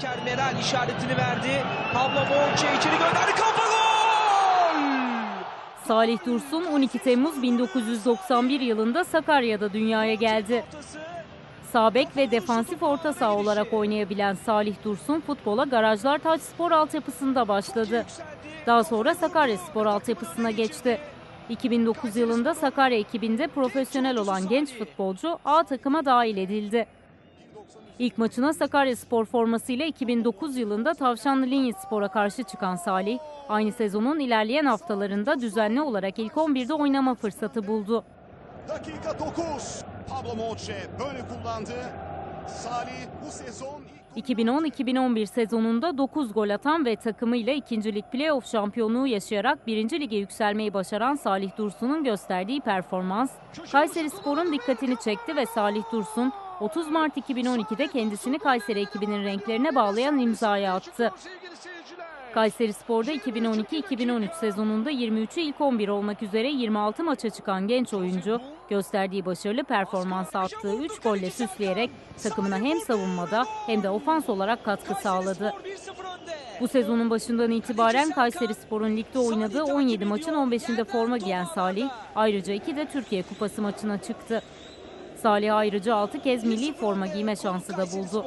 Spiker Meral işaretini verdi. Pablo Monche içeri gönderdi. Kafa gol! Salih Dursun 12 Temmuz 1991 yılında Sakarya'da dünyaya geldi. Ortası. Sağ bek ve defansif orta saha olarak oynayabilen Salih Dursun futbola Garajlar Taç Spor altyapısında başladı. Daha sonra Sakarya Spor altyapısına geçti. 2009 yılında Sakarya ekibinde profesyonel olan genç futbolcu A takıma dahil edildi. İlk maçına Sakarya Spor formasıyla 2009 yılında Tavşanlı Linyi Spor'a karşı çıkan Salih, aynı sezonun ilerleyen haftalarında düzenli olarak ilk 11'de oynama fırsatı buldu. Dakika 9. Pablo Monche böyle kullandı. Salih bu sezon ilk 2010-2011 sezonunda 9 gol atan ve takımıyla ikincilik playoff şampiyonluğu yaşayarak 1. lige yükselmeyi başaran Salih Dursun'un gösterdiği performans, Kayseri Spor'un dikkatini çekti ve Salih Dursun 30 Mart 2012'de kendisini Kayseri ekibinin renklerine bağlayan imzayı attı. Kayseri Spor'da 2012-2013 sezonunda 23'ü ilk 11 olmak üzere 26 maça çıkan genç oyuncu gösterdiği başarılı performans attığı 3 golle süsleyerek takımına hem savunmada hem de ofans olarak katkı sağladı. Spor 1-0 önde. Bu sezonun başından itibaren Kayseri Spor'un ligde oynadığı 17 maçın 15'inde forma giyen Salih ayrıca 2 de Türkiye Kupası maçına çıktı. Salih ayrıca 6 kez milli forma giyme şansı da buldu.